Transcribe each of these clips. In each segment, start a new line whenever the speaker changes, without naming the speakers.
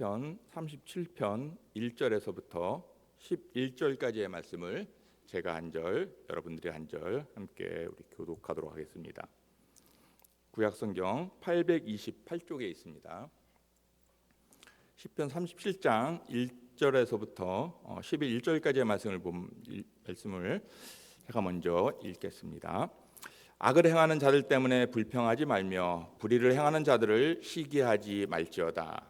시편 37편 1절에서부터 11절까지의 말씀을 제가 한 절, 여러분들이 한 절 함께 우리 교독하도록 하겠습니다. 구약 성경 828쪽에 있습니다. 시편 37장 1절에서부터 11절까지의 말씀을 본 일- 말씀을 제가 먼저 읽겠습니다. 악을 행하는 자들 때문에 불평하지 말며 불의를 행하는 자들을 시기하지 말지어다.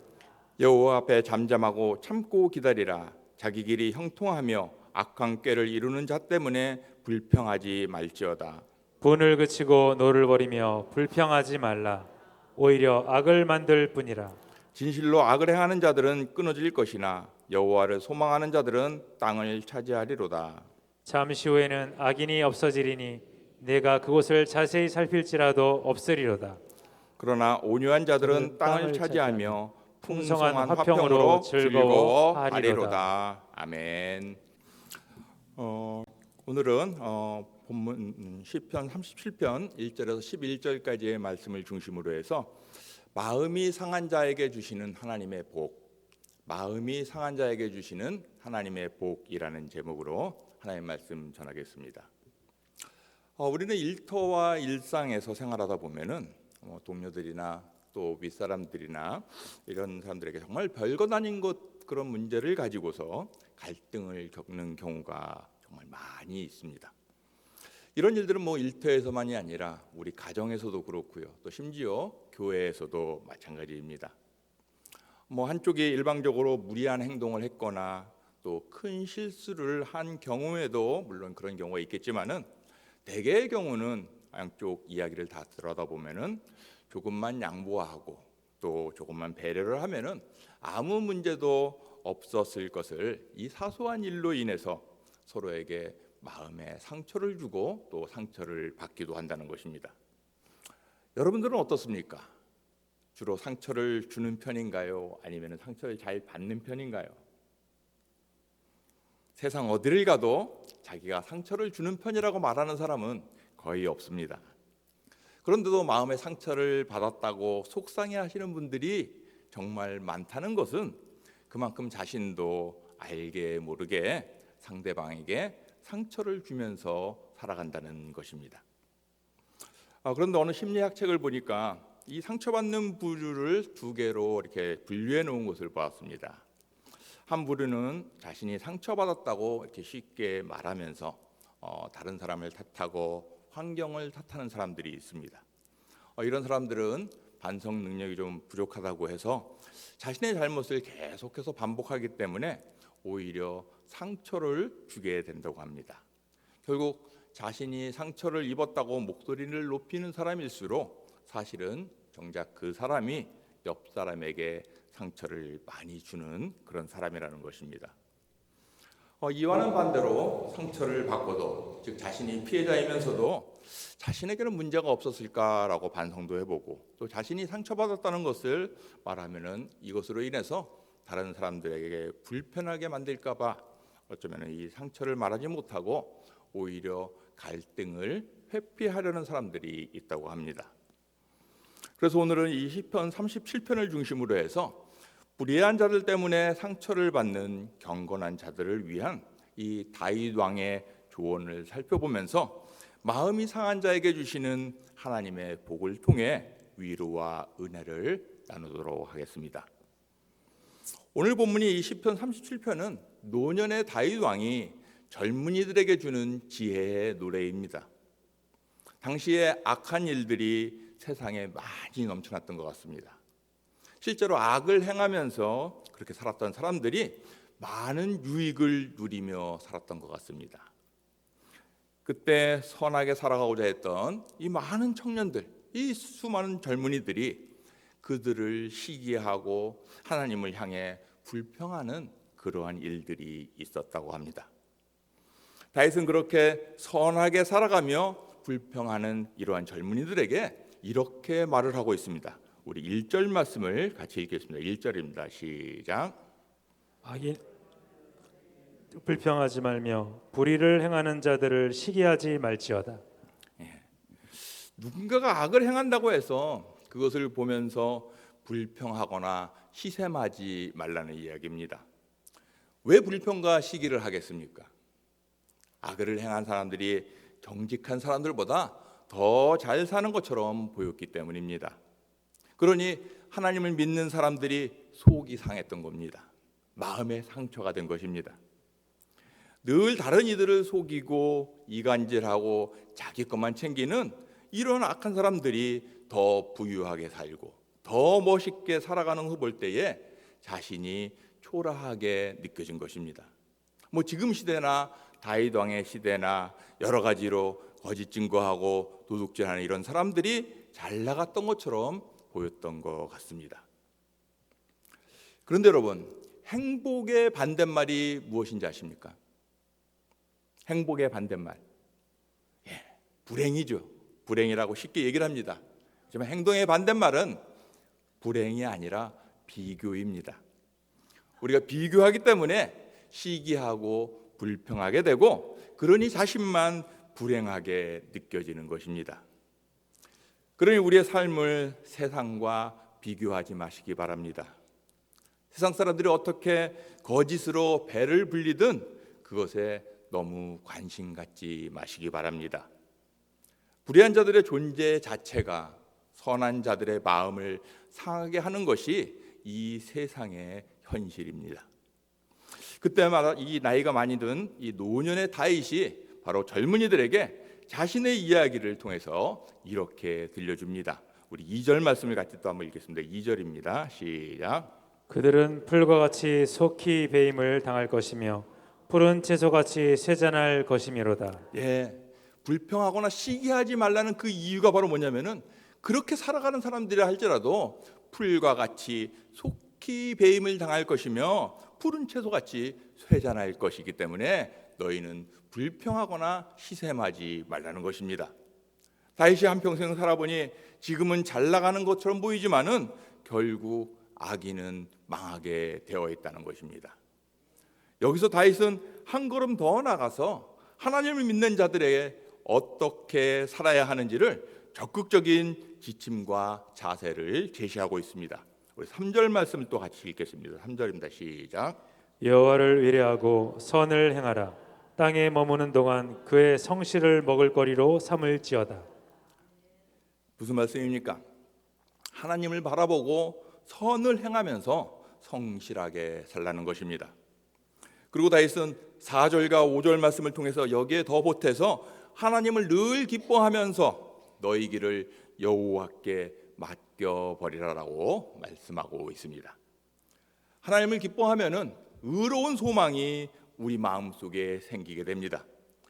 여호와 앞에 잠잠하고 참고 기다리라. 자기 길이 형통하며 악한 꾀를 이루는 자 때문에 불평하지 말지어다.
분을 그치고 노를 버리며 불평하지 말라. 오히려 악을 만들 뿐이라.
진실로 악을 행하는 자들은 끊어질 것이나 여호와를 소망하는 자들은 땅을 차지하리로다.
잠시 후에는 악인이 없어지리니 내가 그곳을 자세히 살필지라도 없으리로다.
그러나 온유한 자들은 땅을 차지하며
풍성한
화평으로
즐거워하리로다.
즐거워 하리로다. 아멘. 어, 오늘은 어, 본문 음, 시편 37편 1절에서 11절까지의 말씀을 중심으로 해서 마음이 상한 자에게 주시는 하나님의 복, 마음이 상한 자에게 주시는 하나님의 복이라는 제목으로 하나님 말씀 전하겠습니다. 어, 우리는 일터와 일상에서 생활하다 보면은 어, 동료들이나 또 윗사람들이나 이런 사람들에게 정말 별것 아닌 것 그런 문제를 가지고서 갈등을 겪는 경우가 정말 많이 있습니다. 이런 일들은 뭐 일터에서만이 아니라 우리 가정에서도 그렇고요. 또 심지어 교회에서도 마찬가지입니다. 뭐 한쪽이 일방적으로 무리한 행동을 했거나 또 큰 실수를 한 경우에도 물론 그런 경우가 있겠지만은 대개의 경우는 양쪽 이야기를 다 들여다 보면은 조금만 양보하고 또 조금만 배려를 하면은 아무 문제도 없었을 것을 이 사소한 일로 인해서 서로에게 마음에 상처를 주고 또 상처를 받기도 한다는 것입니다. 여러분들은 어떻습니까? 주로 상처를 주는 편인가요? 아니면 상처를 잘 받는 편인가요? 세상 어디를 가도 자기가 상처를 주는 편이라고 말하는 사람은 거의 없습니다. 그런데도 마음의 상처를 받았다고 속상해 하시는 분들이 정말 많다는 것은 그만큼 자신도 알게 모르게 상대방에게 상처를 주면서 살아간다는 것입니다. 아, 그런데 어느 심리학 책을 보니까 이 상처받는 부류를 두 개로 이렇게 분류해 놓은 것을 보았습니다. 한 부류는 자신이 상처받았다고 이렇게 쉽게 말하면서 어, 다른 사람을 탓하고 환경을 탓하는 사람들이 있습니다. 어, 이런 사람들은 반성 능력이 좀 부족하다고 해서 자신의 잘못을 계속해서 반복하기 때문에 오히려 상처를 주게 된다고 합니다. 결국 자신이 상처를 입었다고 목소리를 높이는 사람일수록 사실은 정작 그 사람이 옆 사람에게 상처를 많이 주는 그런 사람이라는 것입니다. 어, 이와는 반대로 상처를 받고도 즉 자신이 피해자이면서도 자신에게는 문제가 없었을까라고 반성도 해보고 또 자신이 상처받았다는 것을 말하면은 이것으로 인해서 다른 사람들에게 불편하게 만들까봐 어쩌면 이 상처를 말하지 못하고 오히려 갈등을 회피하려는 사람들이 있다고 합니다. 그래서 오늘은 이 시편 37편을 중심으로 해서 불의한 자들 때문에 상처를 받는 경건한 자들을 위한 이 다윗 왕의 조언을 살펴보면서 마음이 상한 자에게 주시는 하나님의 복을 통해 위로와 은혜를 나누도록 하겠습니다. 오늘 본문이 이 시편 37편은 노년의 다윗 왕이 젊은이들에게 주는 지혜의 노래입니다. 당시에 악한 일들이 세상에 많이 넘쳐났던 것 같습니다. 실제로 악을 행하면서 그렇게 살았던 사람들이 많은 유익을 누리며 살았던 것 같습니다. 그때 선하게 살아가고자 했던 이 많은 청년들, 이 수많은 젊은이들이 그들을 시기하고 하나님을 향해 불평하는 그러한 일들이 있었다고 합니다. 다윗은 그렇게 선하게 살아가며 불평하는 이러한 젊은이들에게 이렇게 말을 하고 있습니다. 우리 1절 말씀을 같이 읽겠습니다. 1절입니다. 시작.
악인 불평하지 말며 불의를 행하는 자들을 시기하지 말지어다.
누군가가 악을 행한다고 해서 그것을 보면서 불평하거나 시샘하지 말라는 이야기입니다. 왜 불평과 시기를 하겠습니까? 악을 행한 사람들이 정직한 사람들보다 더 잘 사는 것처럼 보였기 때문입니다. 그러니 하나님을 믿는 사람들이 속이 상했던 겁니다. 마음의 상처가 된 것입니다. 늘 다른 이들을 속이고 이간질하고 자기 것만 챙기는 이런 악한 사람들이 더 부유하게 살고 더 멋있게 살아가는 거볼 때에 자신이 초라하게 느껴진 것입니다. 뭐 지금 시대나 다윗 왕의 시대나 여러 가지로 거짓 증거하고 도둑질하는 이런 사람들이 잘 나갔던 것처럼 보였던 것 같습니다. 그런데 여러분, 행복의 반대말이 무엇인지 아십니까? 행복의 반대말. 예, 불행이죠. 불행이라고 쉽게 얘기를 합니다. 하지만 행동의 반대말은 불행이 아니라 비교입니다. 우리가 비교하기 때문에 시기하고 불평하게 되고 그러니 자신만 불행하게 느껴지는 것입니다. 그러니 우리의 삶을 세상과 비교하지 마시기 바랍니다. 세상 사람들이 어떻게 거짓으로 배를 불리든 그것에 너무 관심 갖지 마시기 바랍니다. 불의한 자들의 존재 자체가 선한 자들의 마음을 상하게 하는 것이 이 세상의 현실입니다. 그때마다 이 나이가 많이 든 이 노년의 다윗이 바로 젊은이들에게 자신의 이야기를 통해서 이렇게 들려줍니다. 우리 2절 말씀을 같이 또 한번 읽겠습니다. 2절입니다. 시작.
그들은 풀과 같이 속히 배임을 당할 것이며 푸른 채소같이 쇠잔할 것이미로다.
예. 불평하거나 시기하지 말라는 그 이유가 바로 뭐냐면은 그렇게 살아가는 사람들이라 할지라도 풀과 같이 속히 배임을 당할 것이며 푸른 채소같이 쇠잔할 것이기 때문에 너희는 불평하거나 시샘하지 말라는 것입니다. 다윗이 한 평생 살아보니 지금은 잘 나가는 것처럼 보이지만은 결국 악인은 망하게 되어 있다는 것입니다. 여기서 다윗은 한 걸음 더 나가서 하나님을 믿는 자들에게 어떻게 살아야 하는지를 적극적인 지침과 자세를 제시하고 있습니다. 우리 3절 말씀을 또 같이 읽겠습니다. 3절입니다. 시작.
여호와를 위례하고 선을 행하라. 땅에 머무는 동안 그의 성실을 먹을거리로 삼을지어다.
무슨 말씀입니까? 하나님을 바라보고 선을 행하면서 성실하게 살라는 것입니다. 그리고 다윗은 4절과 5절 말씀을 통해서 여기에 더 보태서 하나님을 늘 기뻐하면서 너희 길을 여호와께 맡겨 버리라라고 말씀하고 있습니다. 하나님을 기뻐하면은 의로운 소망이 우리 마음 속에 생기게 됩니다.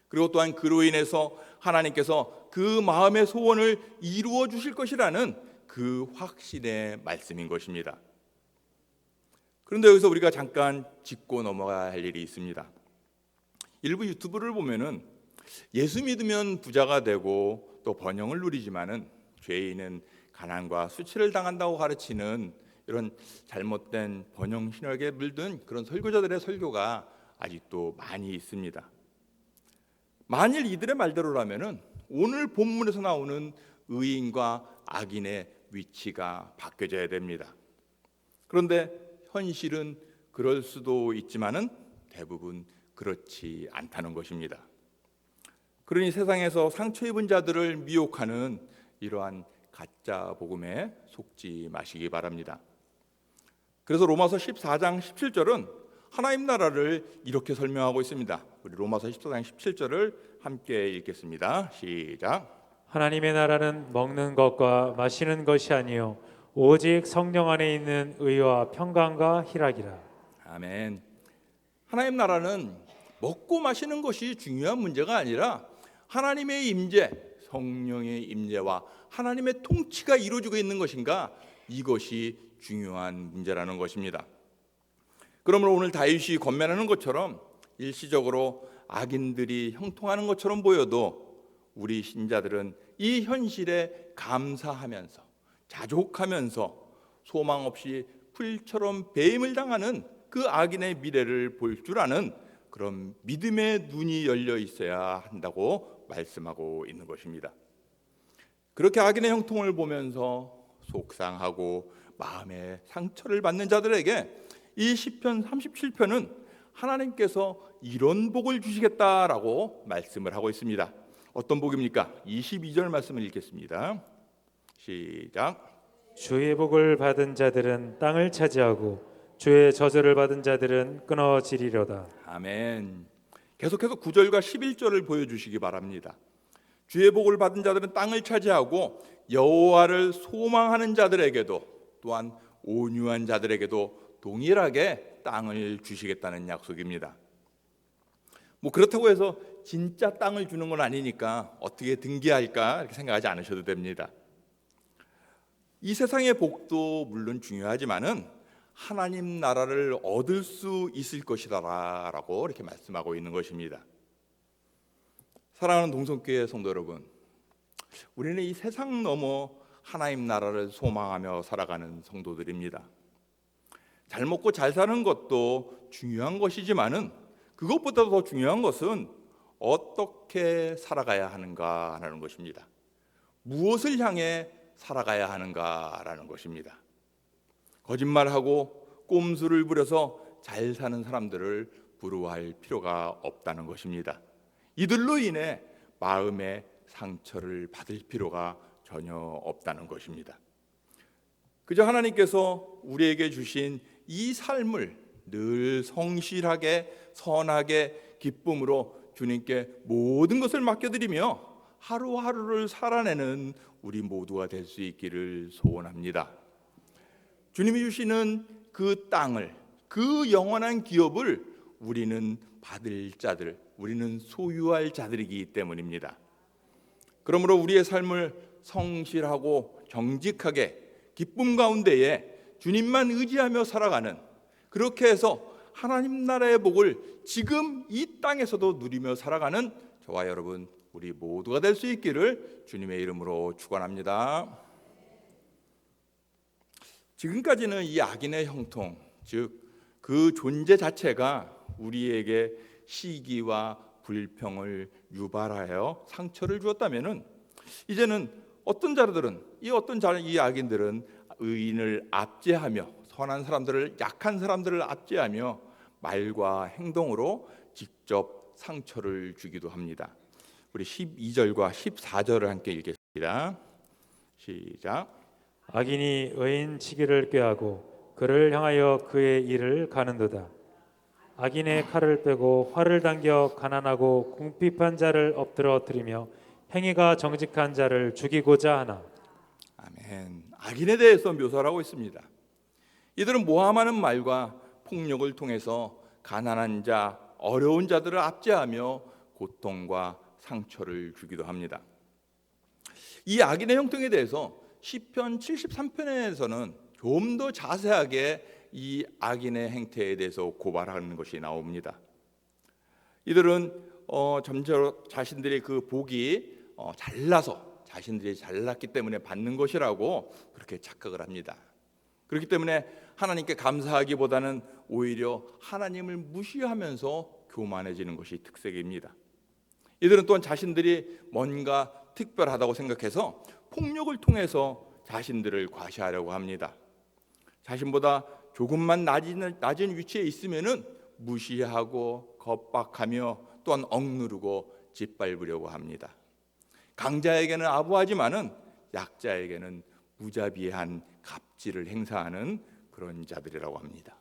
그리고 또한 그로 인해서 하나님께서 그 마음의 소원을 이루어 주실 것이라는 그 확신의 말씀인 것입니다. 그런데 여기서 우리가 잠깐 짚고 넘어가야 할 일이 있습니다. 일부 유튜브를 보면은 예수 믿으면 부자가 되고 또 번영을 누리지만은 죄인은 가난과 수치를 당한다고 가르치는 이런 잘못된 번영 신학에 물든 그런 설교자들의 설교가 아직도 많이 있습니다. 만일 이들의 말대로라면은 오늘 본문에서 나오는 의인과 악인의 위치가 바뀌어져야 됩니다. 그런데 현실은 그럴 수도 있지만은 대부분 그렇지 않다는 것입니다. 그러니 세상에서 상처 입은 자들을 미혹하는 이러한 가짜 복음에 속지 마시기 바랍니다. 그래서 로마서 14장 17절은 하나님 나라를 이렇게 설명하고 있습니다. 우리 로마서 14장 17절을 함께 읽겠습니다. 시작.
하나님의 나라는 먹는 것과 마시는 것이 아니요 오직 성령 안에 있는 의와 평강과 희락이라.
아멘. 하나님 나라는 먹고 마시는 것이 중요한 문제가 아니라 하나님의 임재, 성령의 임재와 하나님의 통치가 이루어지고 있는 것인가 이것이 중요한 문제라는 것입니다. 그러므로 오늘 다윗이 권면하는 것처럼 일시적으로 악인들이 형통하는 것처럼 보여도 우리 신자들은 이 현실에 감사하면서 자족하면서 소망 없이 풀처럼 배임을 당하는 그 악인의 미래를 볼 줄 아는 그런 믿음의 눈이 열려 있어야 한다고 말씀하고 있는 것입니다. 그렇게 악인의 형통을 보면서 속상하고 마음에 상처를 받는 자들에게 이 시편 37편은 하나님께서 이런 복을 주시겠다라고 말씀을 하고 있습니다. 어떤 복입니까? 22절 말씀을 읽겠습니다. 시작.
주의 복을 받은 자들은 땅을 차지하고 주의 저주를 받은 자들은 끊어지리로다.
아멘. 계속해서 9절과 11절을 보여주시기 바랍니다. 주의 복을 받은 자들은 땅을 차지하고 여호와를 소망하는 자들에게도 또한 온유한 자들에게도 동일하게 땅을 주시겠다는 약속입니다. 뭐 그렇다고 해서 진짜 땅을 주는 건 아니니까 어떻게 등기할까 이렇게 생각하지 않으셔도 됩니다. 이 세상의 복도 물론 중요하지만은 하나님 나라를 얻을 수 있을 것이다라고 이렇게 말씀하고 있는 것입니다. 사랑하는 동성교회 성도 여러분, 우리는 이 세상 넘어 하나님 나라를 소망하며 살아가는 성도들입니다. 잘 먹고 잘 사는 것도 중요한 것이지만은 그것보다 더 중요한 것은 어떻게 살아가야 하는가라는 것입니다. 무엇을 향해 살아가야 하는가라는 것입니다. 거짓말하고 꼼수를 부려서 잘 사는 사람들을 부러워할 필요가 없다는 것입니다. 이들로 인해 마음의 상처를 받을 필요가 전혀 없다는 것입니다. 그저 하나님께서 우리에게 주신 이 삶을 늘 성실하게 선하게 기쁨으로 주님께 모든 것을 맡겨드리며 하루하루를 살아내는 우리 모두가 될 수 있기를 소원합니다. 주님이 주시는 그 땅을 그 영원한 기업을 우리는 받을 자들, 우리는 소유할 자들이기 때문입니다. 그러므로 우리의 삶을 성실하고 정직하게 기쁨 가운데에 주님만 의지하며 살아가는 그렇게 해서 하나님 나라의 복을 지금 이 땅에서도 누리며 살아가는 저와 여러분 우리 모두가 될 수 있기를 주님의 이름으로 축원합니다. 지금까지는 이 악인의 형통, 즉 그 존재 자체가 우리에게 시기와 불평을 유발하여 상처를 주었다면은 이제는 어떤 자들은 이 어떤 자 이 악인들은 의인을 압제하며 선한 사람들을 약한 사람들을 압제하며 말과 행동으로 직접 상처를 주기도 합니다. 우리 12절과 14절을 함께 읽겠습니다. 시작.
악인이 의인 치기를 꾀하고 그를 향하여 그의 일을 가는도다. 악인의 칼을 빼고 활을 당겨 가난하고 궁핍한 자를 엎드러뜨리며 행위가 정직한 자를 죽이고자 하나.
아멘. 악인에 대해서 묘사를 하고 있습니다. 이들은 모함하는 말과 폭력을 통해서 가난한 자, 어려운 자들을 압제하며 고통과 상처를 주기도 합니다. 이 악인의 형통에 대해서 시편 73편에서는 좀 더 자세하게 이 악인의 행태에 대해서 고발하는 것이 나옵니다. 이들은 어, 점점 자신들의 그 복이 어, 잘나서 자신들이 잘났기 때문에 받는 것이라고 그렇게 착각을 합니다. 그렇기 때문에 하나님께 감사하기보다는 오히려 하나님을 무시하면서 교만해지는 것이 특색입니다. 이들은 또한 자신들이 뭔가 특별하다고 생각해서 폭력을 통해서 자신들을 과시하려고 합니다. 자신보다 조금만 낮은, 낮은 위치에 있으면은 무시하고 겁박하며 또한 억누르고 짓밟으려고 합니다. 강자에게는 아부하지만은 약자에게는 무자비한 갑질을 행사하는 그런 자들이라고 합니다.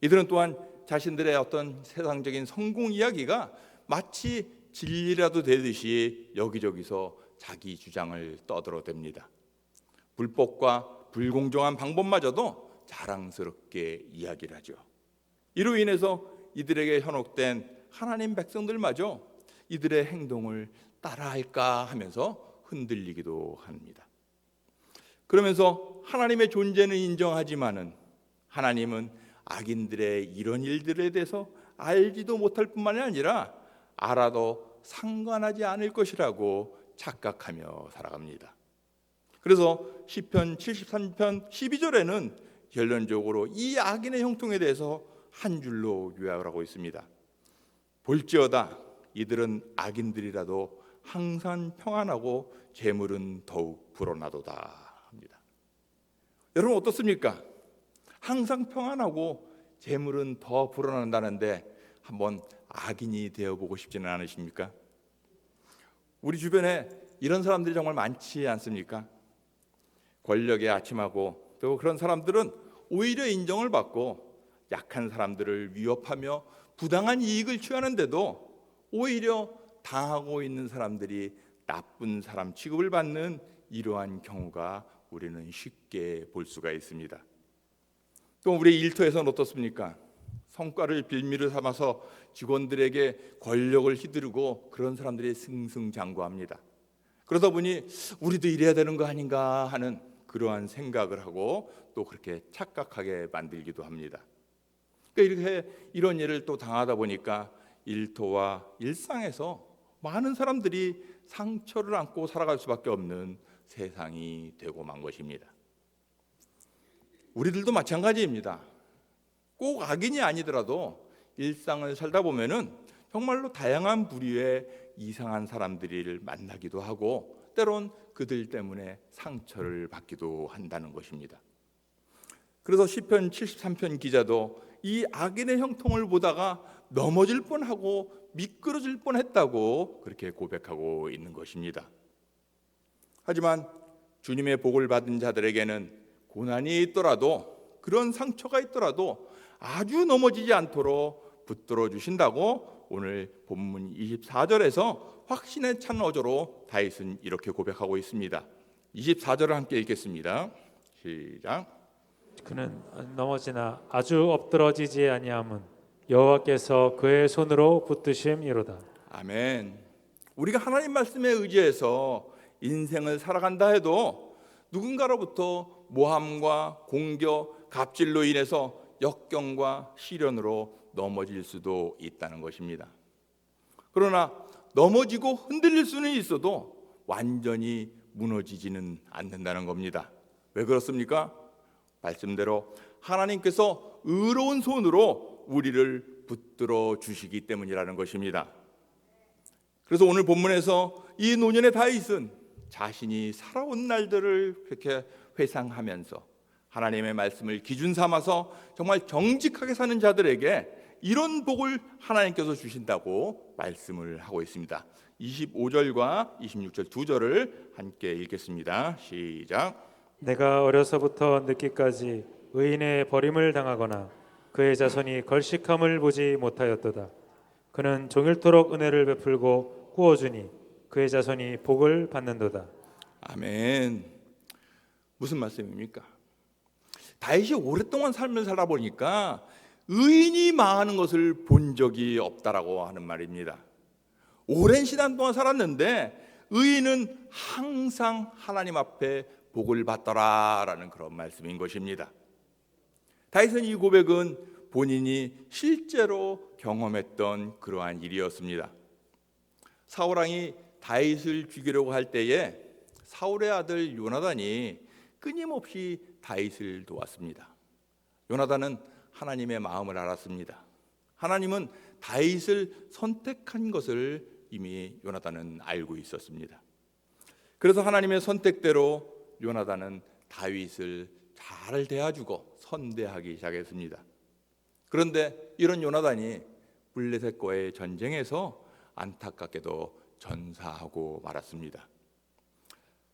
이들은 또한 자신들의 어떤 세상적인 성공 이야기가 마치 진리라도 되듯이 여기저기서 자기 주장을 떠들어댑니다. 불법과 불공정한 방법마저도 자랑스럽게 이야기를 하죠. 이로 인해서 이들에게 현혹된 하나님 백성들마저 이들의 행동을 따라할까 하면서 흔들리기도 합니다. 그러면서 하나님의 존재는 인정하지만은 하나님은 악인들의 이런 일들에 대해서 알지도 못할 뿐만이 아니라 알아도 상관하지 않을 것이라고 착각하며 살아갑니다. 그래서 시편 73편 12절에는 결론적으로 이 악인의 형통에 대해서 한 줄로 요약을 하고 있습니다. 볼지어다 이들은 악인들이라도 항상 평안하고 재물은 더욱 불어나도다 합니다. 여러분 어떻습니까? 항상 평안하고 재물은 더 불어난다는데 한번 악인이 되어 보고 싶지는 않으십니까? 우리 주변에 이런 사람들이 정말 많지 않습니까? 권력에 아침하고 또 그런 사람들은 오히려 인정을 받고 약한 사람들을 위협하며 부당한 이익을 취하는데도 오히려 당하고 있는 사람들이 나쁜 사람 취급을 받는 이러한 경우가 우리는 쉽게 볼 수가 있습니다. 또 우리 일터에서는 어떻습니까? 성과를 빌미를 삼아서 직원들에게 권력을 휘두르고 그런 사람들이 승승장구합니다. 그러다 보니 우리도 이래야 되는 거 아닌가 하는 그러한 생각을 하고 또 그렇게 착각하게 만들기도 합니다. 그러니까 이렇게 이런 일을 또 당하다 보니까 일터와 일상에서 많은 사람들이 상처를 안고 살아갈 수밖에 없는 세상이 되고 만 것입니다. 우리들도 마찬가지입니다. 꼭 악인이 아니더라도 일상을 살다 보면은 정말로 다양한 부류의 이상한 사람들을 만나기도 하고 때론 그들 때문에 상처를 받기도 한다는 것입니다. 그래서 시편 73편 기자도 이 악인의 형통을 보다가 넘어질 뻔하고 미끄러질 뻔했다고 그렇게 고백하고 있는 것입니다. 하지만 주님의 복을 받은 자들에게는 고난이 있더라도 그런 상처가 있더라도 아주 넘어지지 않도록 붙들어 주신다고 오늘 본문 24절에서 확신에 찬 어조로 다윗은 이렇게 고백하고 있습니다. 24절을 함께 읽겠습니다. 시작.
그는 넘어지나 아주 엎드러지지 아니함은 여호와께서 그의 손으로 붙드심이로다.
아멘. 우리가 하나님 말씀에 의지해서 인생을 살아간다 해도 누군가로부터 모함과 공격, 갑질로 인해서 역경과 시련으로 넘어질 수도 있다는 것입니다. 그러나 넘어지고 흔들릴 수는 있어도 완전히 무너지지는 않는다는 겁니다. 왜 그렇습니까? 말씀대로 하나님께서 의로운 손으로 우리를 붙들어 주시기 때문이라는 것입니다. 그래서 오늘 본문에서 이 노년의 다윗은 자신이 살아온 날들을 그렇게 회상하면서 하나님의 말씀을 기준 삼아서 정말 정직하게 사는 자들에게 이런 복을 하나님께서 주신다고 말씀을 하고 있습니다. 25절과 26절 두 절을 함께 읽겠습니다. 시작.
내가 어려서부터 늦기까지 의인의 버림을 당하거나 그의 자손이 걸식함을 보지 못하였도다. 그는 종일토록 은혜를 베풀고 구워주니 그의 자손이 복을 받는도다.
아멘. 무슨 말씀입니까? 다윗이 오랫동안 삶을 살아 보니까 의인이 망하는 것을 본 적이 없다라고 하는 말입니다. 오랜 시간 동안 살았는데 의인은 항상 하나님 앞에 복을 받더라라는 그런 말씀인 것입니다. 다윗은 이 고백은 본인이 실제로 경험했던 그러한 일이었습니다. 사울 왕이 다윗을 죽이려고 할 때에 사울의 아들 요나단이 끊임없이 다윗을 도왔습니다. 요나단은 하나님의 마음을 알았습니다. 하나님은 다윗을 선택한 것을 이미 요나단은 알고 있었습니다. 그래서 하나님의 선택대로 요나단은 다윗을 잘 대해주고 선대하기 시작했습니다. 그런데 이런 요나단이 블레셋과의 전쟁에서 안타깝게도 전사하고 말았습니다.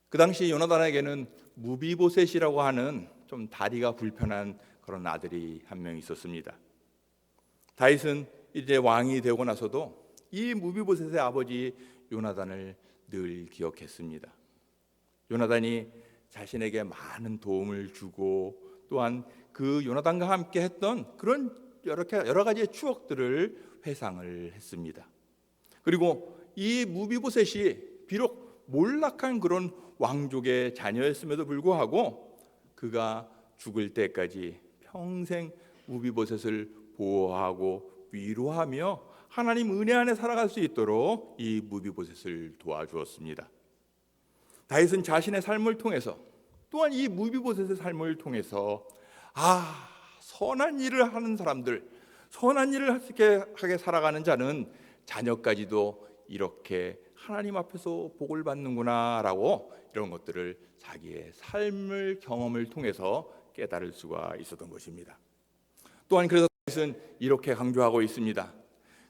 그 당시 요나단에게는 무비보셋이라고 하는 좀 다리가 불편한 그런 아들이 한 명 있었습니다. 다윗은 이제 왕이 되고 나서도 이 무비보셋의 아버지 요나단을 늘 기억했습니다. 요나단이 자신에게 많은 도움을 주고 또한 그 요나단과 함께 했던 그런 여러, 여러 가지의 추억들을 회상을 했습니다. 그리고 이 무비보셋이 비록 몰락한 그런 왕족의 자녀였음에도 불구하고 그가 죽을 때까지 평생 무비보셋을 보호하고 위로하며 하나님 은혜 안에 살아갈 수 있도록 이 무비보셋을 도와주었습니다. 다윗은 자신의 삶을 통해서 또한 이 무비보셋의 삶을 통해서 아 선한 일을 하는 사람들 선한 일을 하게 살아가는 자는 자녀까지도 이렇게 하나님 앞에서 복을 받는구나라고 이런 것들을 자기의 삶을 경험을 통해서 깨달을 수가 있었던 것입니다. 또한 그래서 다윗은 이렇게 강조하고 있습니다.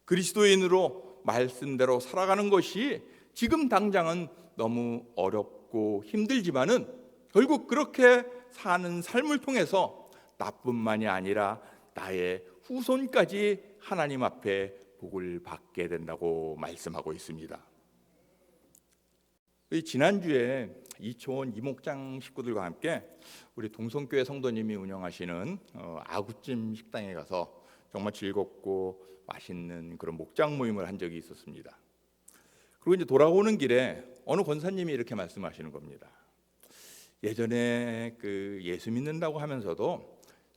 그리스도인으로 말씀대로 살아가는 것이 지금 당장은 너무 어렵고 힘들지만은 결국 그렇게 사는 삶을 통해서 나뿐만이 아니라 나의 후손까지 하나님 앞에 복을 받게 된다고 말씀하고 있습니다. 이 지난주에 이초원 이목장 식구들과 함께 우리 동성교회 성도님이 운영하시는 어, 아구찜 식당에 가서 정말 즐겁고 맛있는 그런 목장 모임을 한 적이 있었습니다. 그리고 이제 돌아오는 길에 어느 권사님이 이렇게 말씀하시는 겁니다. 예전에 그 예수 믿는다고 하면서도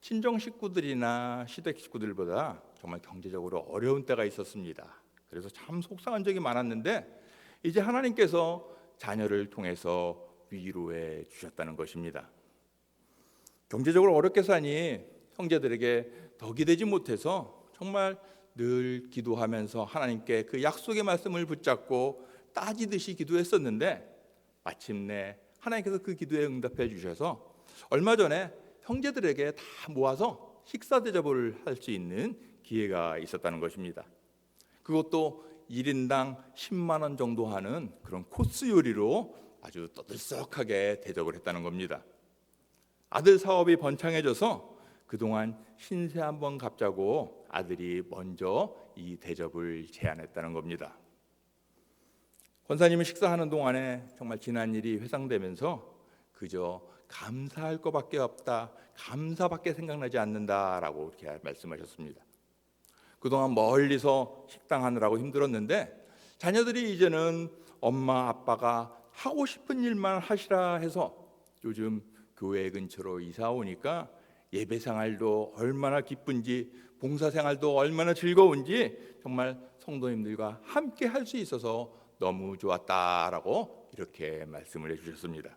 친정 식구들이나 시댁 식구들보다 정말 경제적으로 어려운 때가 있었습니다. 그래서 참 속상한 적이 많았는데 이제 하나님께서 자녀를 통해서 위로해 주셨다는 것입니다. 경제적으로 어렵게 사니 형제들에게 덕이 되지 못해서 정말 늘 기도하면서 하나님께 그 약속의 말씀을 붙잡고 따지듯이 기도했었는데 마침내 하나님께서 그 기도에 응답해 주셔서 얼마 전에 형제들에게 다 모아서 식사 대접을 할 수 있는 기회가 있었다는 것입니다. 그것도 1인당 10만 원 정도 하는 그런 코스 요리로 아주 떠들썩하게 대접을 했다는 겁니다. 아들 사업이 번창해져서 그동안 신세 한번 갚자고 아들이 먼저 이 대접을 제안했다는 겁니다. 권사님이 식사하는 동안에 정말 지난 일이 회상되면서 그저 감사할 것밖에 없다, 감사밖에 생각나지 않는다라고 이렇게 말씀하셨습니다. 그동안 멀리서 식당 하느라고 힘들었는데 자녀들이 이제는 엄마 아빠가 하고 싶은 일만 하시라 해서 요즘 교회 근처로 이사 오니까 예배 생활도 얼마나 기쁜지 봉사 생활도 얼마나 즐거운지 정말 성도님들과 함께 할 수 있어서 너무 좋았다라고 이렇게 말씀을 해 주셨습니다.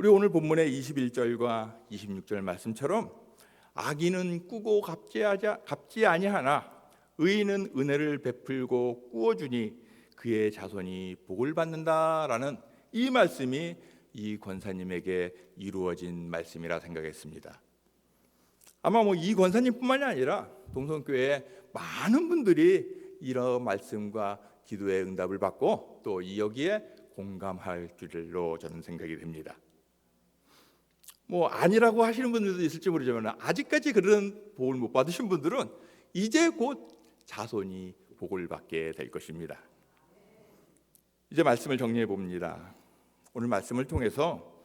우리 오늘 본문의 21절과 26절 말씀처럼 악인은 꾸고 갚지하지 갚지 아니하나 의인은 은혜를 베풀고 꾸어주니 그의 자손이 복을 받는다라는 이 말씀이 이 권사님에게 이루어진 말씀이라 생각했습니다. 아마 뭐 이 권사님뿐만이 아니라 동성교회 많은 분들이 이런 말씀과 기도의 응답을 받고 또이 여기에 공감할 줄로 저는 생각이 됩니다. 뭐 아니라고 하시는 분들도 있을지 모르지만 아직까지 그런 복을 못 받으신 분들은 이제 곧 자손이 복을 받게 될 것입니다. 이제 말씀을 정리해 봅니다. 오늘 말씀을 통해서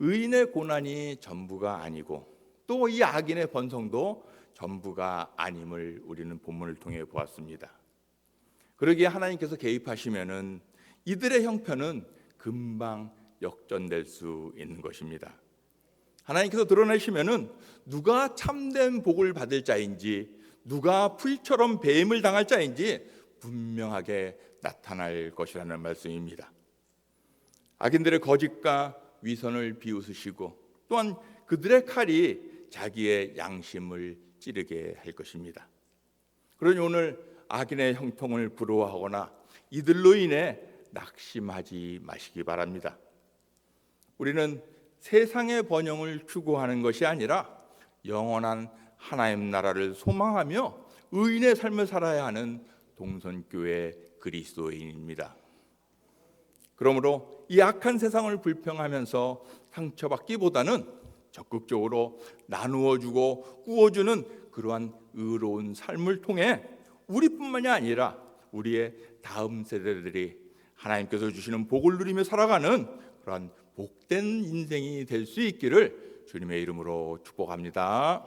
의인의 고난이 전부가 아니고 또 이 악인의 번성도 전부가 아님을 우리는 본문을 통해 보았습니다. 그러기에 하나님께서 개입하시면은 이들의 형편은 금방 역전될 수 있는 것입니다. 하나님께서 드러내시면은 누가 참된 복을 받을 자인지 누가 풀처럼 배임을 당할 자인지 분명하게 나타날 것이라는 말씀입니다. 악인들의 거짓과 위선을 비웃으시고 또한 그들의 칼이 자기의 양심을 찌르게 할 것입니다. 그러니 오늘 악인의 형통을 부러워하거나 이들로 인해 낙심하지 마시기 바랍니다. 우리는 세상의 번영을 추구하는 것이 아니라 영원한 하나님 나라를 소망하며 의인의 삶을 살아야 하는 동선교회 그리스도인입니다. 그러므로 이 악한 세상을 불평하면서 상처받기보다는 적극적으로 나누어 주고 꾸어 주는 그러한 의로운 삶을 통해 우리뿐만이 아니라 우리의 다음 세대들이 하나님께서 주시는 복을 누리며 살아가는 그러한 복된 인생이 될 수 있기를 주님의 이름으로 축복합니다.